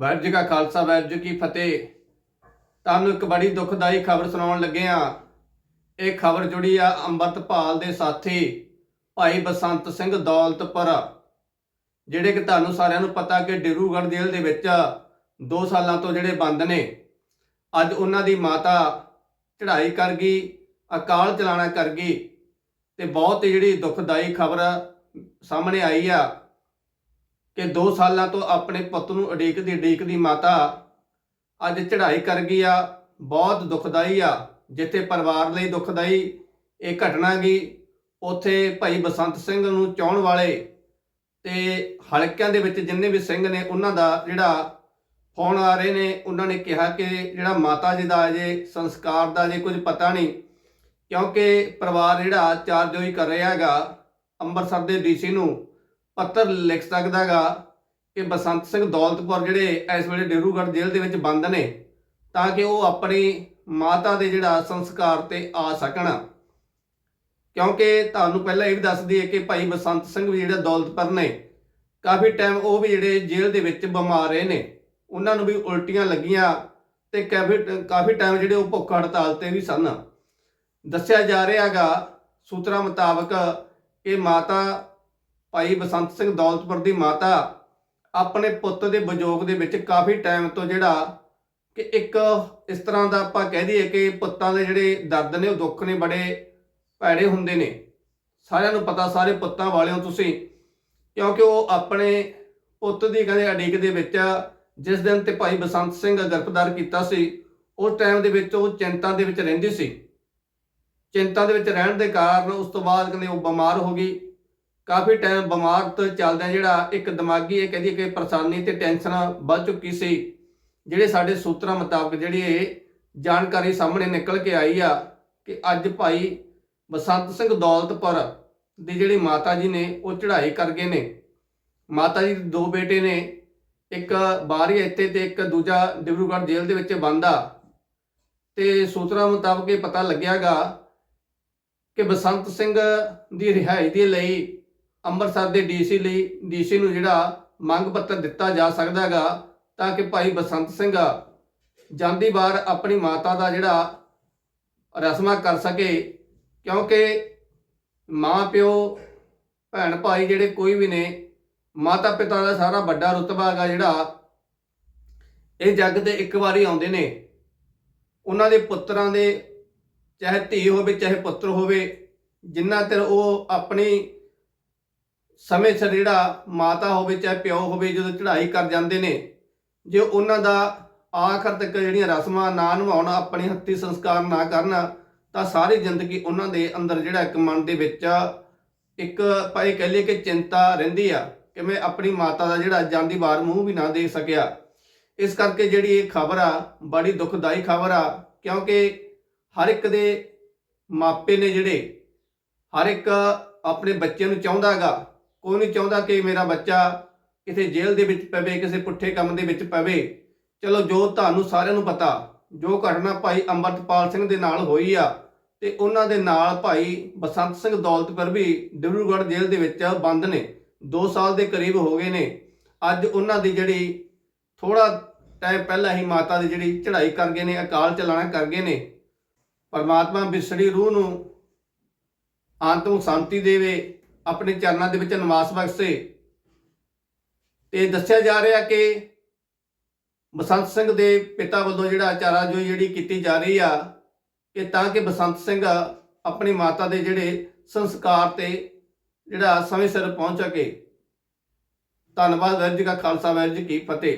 ਵਾਹਿਗੁਰੂ ਜੀ ਕਾ ਖਾਲਸਾ ਵਾਹਿਗੁਰੂ ਜੀ ਕੀ ਫਤਿਹ। ਤੁਹਾਨੂੰ ਇੱਕ ਬੜੀ ਦੁਖਦਾਈ ਖਬਰ ਸੁਣਾਉਣ ਲੱਗੇ ਆ ਇਹ ਖਬਰ ਜੁੜੀ ਆ ਅੰਮ੍ਰਿਤਪਾਲ ਦੇ ਸਾਥੀ ਭਾਈ ਬਸੰਤ ਸਿੰਘ ਦੌਲਤਪੁਰ ਜਿਹੜੇ ਕਿ ਤੁਹਾਨੂੰ ਸਾਰਿਆਂ ਨੂੰ ਪਤਾ ਕਿ ਡਿਰੂਗੜ੍ਹ ਜੇਲ੍ਹ ਦੇ ਵਿੱਚ 2 ਸਾਲਾਂ ਤੋਂ ਜਿਹੜੇ ਬੰਦ ਨੇ, ਅੱਜ ਉਹਨਾਂ ਦੀ ਮਾਤਾ ਚੜ੍ਹਾਈ ਕਰ ਗਈ, ਅਕਾਲ ਚਲਾਣਾ ਕਰ ਗਈ, ਤੇ ਬਹੁਤ ਹੀ ਜਿਹੜੀ ਦੁਖਦਾਈ ਖਬਰ ਸਾਹਮਣੇ ਆਈ ਆ। ਕਿ 2 ਸਾਲਾਂ ਤੋਂ ਆਪਣੇ ਪੁੱਤ ਨੂੰ ਉਡੀਕਦੀ ਉਡੀਕਦੀ ਮਾਤਾ ਅੱਜ ਚੜ੍ਹਾਈ ਕਰ ਗਈ ਆ, ਬਹੁਤ ਦੁਖਦਾਈ ਆ, ਜਿੱਥੇ ਪਰਿਵਾਰ ਲਈ ਦੁਖਦਾਈ ਇਹ ਘਟਨਾ ਗਈ, ਉਥੇ ਭਾਈ ਬਸੰਤ ਸਿੰਘ ਨੂੰ ਚਾਹਣ ਵਾਲੇ ਤੇ ਹਲਕਿਆਂ ਦੇ ਵਿੱਚ ਜਿੰਨੇ ਵੀ ਸਿੰਘ ਨੇ, ਉਹਨਾਂ ਦਾ ਜਿਹੜਾ ਫੋਨ ਆ ਰਹੇ ਨੇ, ਉਹਨਾਂ ਨੇ ਕਿਹਾ ਕਿ ਜਿਹੜਾ ਮਾਤਾ ਜੀ ਦਾ ਅਜੇ ਸੰਸਕਾਰ ਦਾ ਅਜੇ ਕੁਝ ਪਤਾ ਨਹੀਂ, ਕਿਉਂਕਿ ਪਰਿਵਾਰ ਜਿਹੜਾ ਚਾਰਜੋਈ ਕਰ ਰਿਹਾ ਹੈਗਾ ਅੰਮ੍ਰਿਤਸਰ ਦੇ ਡੀਸੀ ਨੂੰ ਪੱਤਰ ਲਿਖ ਸਕਦਾਗਾ ਕਿ ਬਸੰਤ ਸਿੰਘ ਦੌਲਤਪੁਰ ਜਿਹੜੇ ਇਸ ਵੇਲੇ ਡੇਰੂਗੜ੍ਹ ਜੇਲ੍ਹ ਦੇ ਵਿੱਚ ਬੰਦ ਨੇ, ਤਾਂ ਕਿ ਉਹ ਆਪਣੀ ਮਾਤਾ ਦੇ ਜਿਹੜਾ ਸੰਸਕਾਰ ਤੇ ਆ ਸਕਣ। ਕਿਉਂਕਿ ਤੁਹਾਨੂੰ ਪਹਿਲਾਂ ਇਹ ਵੀ ਦੱਸ ਦਈਏ ਕਿ ਭਾਈ ਬਸੰਤ ਸਿੰਘ ਵੀ ਜਿਹੜਾ ਦੌਲਤਪੁਰ ਨੇ, ਕਾਫੀ ਟਾਈਮ ਉਹ ਵੀ ਜਿਹੜੇ ਜੇਲ੍ਹ ਦੇ ਵਿੱਚ ਬਿਮਾਰ ਰਹੇ ਨੇ। ਉਹਨਾਂ ਨੂੰ ਵੀ ਉਲਟੀਆਂ ਲੱਗੀਆਂ ਤੇ ਕਾਫੀ ਕਾਫੀ ਟਾਈਮ ਜਿਹੜੇ ਉਹ ਭੁੱਖ ਹੜਤਾਲ ਤੇ ਵੀ ਸਨ। ਦੱਸਿਆ ਜਾ ਰਿਹਾਗਾ, ਸੂਤਰਾਂ ਮੁਤਾਬਕ ਇਹ ਮਾਤਾ ਭਾਈ ਬਸੰਤ ਸਿੰਘ ਦੌਲਤਪੁਰ ਦੀ ਮਾਤਾ ਆਪਣੇ ਪੁੱਤ ਦੇ ਵਿਜੋਗ ਦੇ ਵਿੱਚ ਕਾਫੀ ਟਾਈਮ ਤੋਂ ਜਿਹੜਾ ਕਿ ਇੱਕ ਇਸ ਤਰ੍ਹਾਂ ਦਾ ਆਪਾਂ ਕਹਿ ਦਈਏ ਕਿ ਪੁੱਤਾਂ ਦੇ ਜਿਹੜੇ ਦਰਦ ਨੇ, ਉਹ ਦੁੱਖ ਨੇ, ਬੜੇ ਭੈੜੇ ਹੁੰਦੇ ਨੇ। ਸਾਰਿਆਂ ਨੂੰ ਪਤਾ, ਸਾਰੇ ਪੁੱਤਾਂ ਵਾਲਿਓ ਤੁਸੀਂ, ਕਿਉਂਕਿ ਉਹ ਆਪਣੇ ਪੁੱਤ ਦੀ ਕਹਿੰਦੇ ਅਡੀਕ ਦੇ ਵਿੱਚ ਜਿਸ ਦਿਨ ਤੇ ਭਾਈ ਬਸੰਤ ਸਿੰਘ ਗ੍ਰਿਫਤਾਰ ਕੀਤਾ ਸੀ, ਉਸ ਟਾਈਮ ਦੇ ਵਿੱਚ ਉਹ ਚਿੰਤਾ ਦੇ ਵਿੱਚ ਰਹਿੰਦੀ ਸੀ। ਚਿੰਤਾ ਦੇ ਵਿੱਚ ਰਹਿਣ ਦੇ ਕਾਰਨ ਉਸ ਤੋਂ ਬਾਅਦ ਕਹਿੰਦੇ ਉਹ ਬਿਮਾਰ ਹੋ ਗਈ। ਕਾਫੀ ਟਾਈਮ ਬਿਮਾਰ ਤੋਂ ਚੱਲਦਿਆਂ ਜਿਹੜਾ ਇੱਕ ਦਿਮਾਗੀ ਇਹ ਕਹਿੰਦੀ ਕਿ ਪਰੇਸ਼ਾਨੀ ਤੇ ਟੈਨਸ਼ਨ ਵੱਧ ਚੁੱਕੀ ਸੀ, ਜਿਹੜੇ ਸਾਡੇ ਸੂਤਰਾਂ ਮੁਤਾਬਕ ਜਿਹੜੀ ਇਹ ਜਾਣਕਾਰੀ ਸਾਹਮਣੇ ਨਿਕਲ ਕੇ ਆਈ ਆ ਕਿ ਅੱਜ ਭਾਈ ਬਸੰਤ ਸਿੰਘ ਦੌਲਤਪੁਰ ਦੀ ਜਿਹੜੀ ਮਾਤਾ ਜੀ ਨੇ, ਉਹ ਚੜ੍ਹਾਈ ਕਰ ਗਏ ਨੇ। ਮਾਤਾ ਜੀ ਦੇ ਦੋ ਬੇਟੇ ਨੇ, ਇੱਕ ਬਾਹਰੀ ਇੱਥੇ ਤੇ ਇੱਕ ਦੂਜਾ ਡਿਬਰੂਗੜ੍ਹ ਜੇਲ੍ਹ ਦੇ ਵਿੱਚ ਬੰਦ ਆ। ਤੇ ਸੂਤਰਾਂ ਮੁਤਾਬਕ ਇਹ ਪਤਾ ਲੱਗਿਆਗਾ ਕਿ ਬਸੰਤ ਸਿੰਘ ਦੀ ਰਿਹਾਈ ਦੇ ਲਈ ਅੰਮ੍ਰਿਤਸਰ ਦੇ ਡੀਸੀ ਲਈ, ਡੀਸੀ ਨੂੰ ਜਿਹੜਾ ਮੰਗ ਪੱਤਰ ਦਿੱਤਾ ਜਾ ਸਕਦਾ ਸਕਦਾਗਾ ਤਾਂ ਕਿ ਭਾਈ ਬਸੰਤ ਸਿੰਘ ਜਾਂਦੀ ਵਾਰ ਆਪਣੀ ਮਾਤਾ ਦਾ ਜਿਹੜਾ ਰਸਮਾਂ ਕਰ ਸਕੇ, ਕਿਉਂਕਿ ਮਾਂ, ਪਿਓ, ਭੈਣ, ਭਾਈ ਜਿਹੜੇ ਕੋਈ ਵੀ ਨੇ, ਮਾਤਾ ਪਿਤਾ ਦਾ ਸਾਰਾ ਵੱਡਾ ਰੁਤਬਾ ਹੈਗਾ ਜਿਹੜਾ, ਇਹ ਜੱਗ ਤੇ ਇੱਕ ਵਾਰੀ ਆਉਂਦੇ ਨੇ। ਉਹਨਾਂ ਦੇ ਪੁੱਤਰਾਂ ਦੇ, ਚਾਹੇ ਧੀ ਹੋਵੇ, ਚਾਹੇ ਪੁੱਤਰ ਹੋਵੇ, ਜਿੰਨਾ ਚਿਰ ਉਹ ਆਪਣੀ ਸਮੇਂ ਸਿਰ ਜਿਹੜਾ ਮਾਤਾ ਹੋਵੇ, ਚਾਹੇ ਪਿਓ ਹੋਵੇ, ਜਦੋਂ ਚੜ੍ਹਾਈ ਕਰ ਜਾਂਦੇ ਨੇ, ਜੇ ਉਹਨਾਂ ਦਾ ਆਖਰ ਤੱਕ ਜਿਹੜੀਆਂ ਰਸਮਾਂ ਨਾ ਨਿਭਾਉਣ, ਆਪਣੇ ਹੱਥੀ ਸੰਸਕਾਰ ਨਾ ਕਰਨ, ਤਾਂ ਸਾਰੀ ਜ਼ਿੰਦਗੀ ਉਹਨਾਂ ਦੇ ਅੰਦਰ ਜਿਹੜਾ ਇੱਕ ਮਨ ਦੇ ਵਿੱਚ ਇੱਕ ਭਾਈ ਕਹਿ ਲਈਏ ਕਿ ਚਿੰਤਾ ਰਹਿੰਦੀ ਆ ਕਿ ਮੈਂ ਆਪਣੀ ਮਾਤਾ ਦਾ ਜਿਹੜਾ ਜਾਂਦੀ ਵਾਰ ਮੂੰਹ ਵੀ ਨਾ ਦੇ ਸਕਿਆ। ਇਸ ਕਰਕੇ ਜਿਹੜੀ ਇਹ ਖਬਰ ਆ, ਬੜੀ ਦੁਖਦਾਈ ਖਬਰ ਆ, ਕਿਉਂਕਿ ਹਰ ਇੱਕ ਦੇ ਮਾਪੇ ਨੇ ਜਿਹੜੇ, ਹਰ ਇੱਕ ਆਪਣੇ ਬੱਚੇ ਨੂੰ ਚਾਹੁੰਦਾਗਾ ਕੋਈ ਨਹੀਂ ਚਾਹੁੰਦਾ ਕਿ ਮੇਰਾ ਬੱਚਾ ਕਿਸੇ ਜੇਲ੍ਹ ਦੇ ਵਿੱਚ ਪਵੇ, ਕਿਸੇ ਪੁੱਠੇ ਕੰਮ ਦੇ ਵਿੱਚ ਪਵੇ। ਚਲੋ, ਜੋ ਤੁਹਾਨੂੰ ਸਾਰਿਆਂ ਨੂੰ ਪਤਾ, ਜੋ ਘਟਨਾ ਭਾਈ ਅੰਮ੍ਰਿਤਪਾਲ ਸਿੰਘ ਦੇ ਨਾਲ ਹੋਈ ਆ, ਤੇ ਉਹਨਾਂ ਦੇ ਨਾਲ ਭਾਈ ਬਸੰਤ ਸਿੰਘ ਦੌਲਤਪੁਰ ਵੀ ਡਿਬਰੂਗੜ੍ਹ ਜੇਲ੍ਹ ਦੇ ਵਿੱਚ ਬੰਦ ਨੇ। 2 ਸਾਲ ਦੇ ਕਰੀਬ ਹੋ ਗਏ ਨੇ। ਅੱਜ ਉਹਨਾਂ ਦੀ ਜਿਹੜੀ ਥੋੜਾ ਟਾਈਮ ਪਹਿਲਾਂ ਹੀ ਮਾਤਾ ਦੀ ਜਿਹੜੀ ਚੜ੍ਹਾਈ ਕਰ ਗਏ ਨੇ, ਅਕਾਲ ਚਲਾਣਾ ਕਰ ਗਏ ਨੇ। ਪਰਮਾਤਮਾ ਵਿਸੜੀ ਰੂਹ ਨੂੰ ਆਤਮ ਸ਼ਾਂਤੀ ਦੇਵੇ। ਆਪਣੇ ਚਰਨਾਂ ਦੇ ਵਿੱਚ ਨਿਵਾਸ ਬਖਸ਼ੇ। ਤੇ ਦੱਸਿਆ ਜਾ ਰਿਹਾ ਕਿ ਬਸੰਤ ਸਿੰਘ ਦੇ ਪਿਤਾ ਵੱਲੋਂ ਜਿਹੜਾ ਚਾਰਾਜੋਈ ਜਿਹੜੀ ਕੀਤੀ ਜਾ ਰਹੀ ਆ ਕਿ ਤਾਂ ਕਿ ਬਸੰਤ ਸਿੰਘ ਆਪਣੀ ਮਾਤਾ ਦੇ ਜਿਹੜੇ ਸੰਸਕਾਰ ਤੇ ਜਿਹੜਾ ਸਮੇਂ ਸਿਰ ਪਹੁੰਚ ਸਕੇ। ਧੰਨਵਾਦ ਵੈਰ ਜੀ ਕਾ ਖਾਲਸਾ, ਵਾਹਿਗੁਰੂ ਜੀ ਕੀ ਫਤਿਹ।